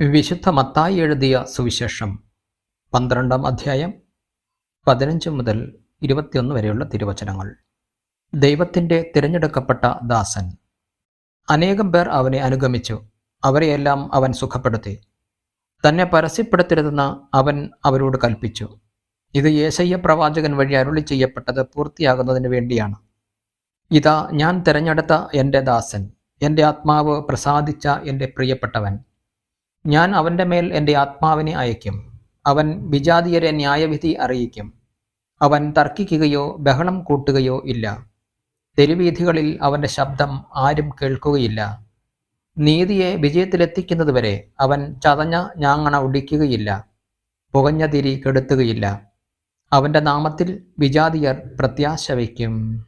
വിശുദ്ധ മത്തായി എഴുതിയ സുവിശേഷം പന്ത്രണ്ടാം അധ്യായം പതിനഞ്ച് മുതൽ ഇരുപത്തിയൊന്ന് വരെയുള്ള തിരുവചനങ്ങൾ. ദൈവത്തിന്റെ തിരഞ്ഞെടുക്കപ്പെട്ട ദാസൻ. അനേകം പേർ അവനെ അനുഗമിച്ചു. അവരെയെല്ലാം അവൻ സുഖപ്പെടുത്തി. തന്നെ പരസ്യപ്പെടുത്തരുതെന്ന് അവൻ അവരോട് കൽപ്പിച്ചു. ഇത് യേശയ്യ പ്രവാചകൻ വഴി അരുളി ചെയ്യപ്പെട്ടത് പൂർത്തിയാകുന്നതിന് വേണ്ടിയാണ്. ഇതാ ഞാൻ തിരഞ്ഞെടുത്ത എന്റെ ദാസൻ എന്റെ ആത്മാവ് പ്രസാദിച്ച എന്റെ പ്രിയപ്പെട്ടവൻ. ഞാൻ അവന്റെ മേൽ എന്റെ ആത്മാവിനെ അയക്കും അവൻ വിജാതീയരെ ന്യായവിധി അറിയിക്കും. അവൻ തർക്കിക്കുകയോ ബഹളം കൂട്ടുകയോ ഇല്ല. തെരുവീഥികളിൽ അവന്റെ ശബ്ദം ആരും കേൾക്കുകയില്ല. നീതിയെ വിജയത്തിലെത്തിക്കുന്നതുവരെ അവൻ ചതഞ്ഞ ഞാങ്ങണ ഒടിക്കുകയില്ല പുകഞ്ഞ തിരി കെടുത്തുകയില്ല. അവന്റെ നാമത്തിൽ വിജാതിയർ പ്രത്യാശ വയ്ക്കും.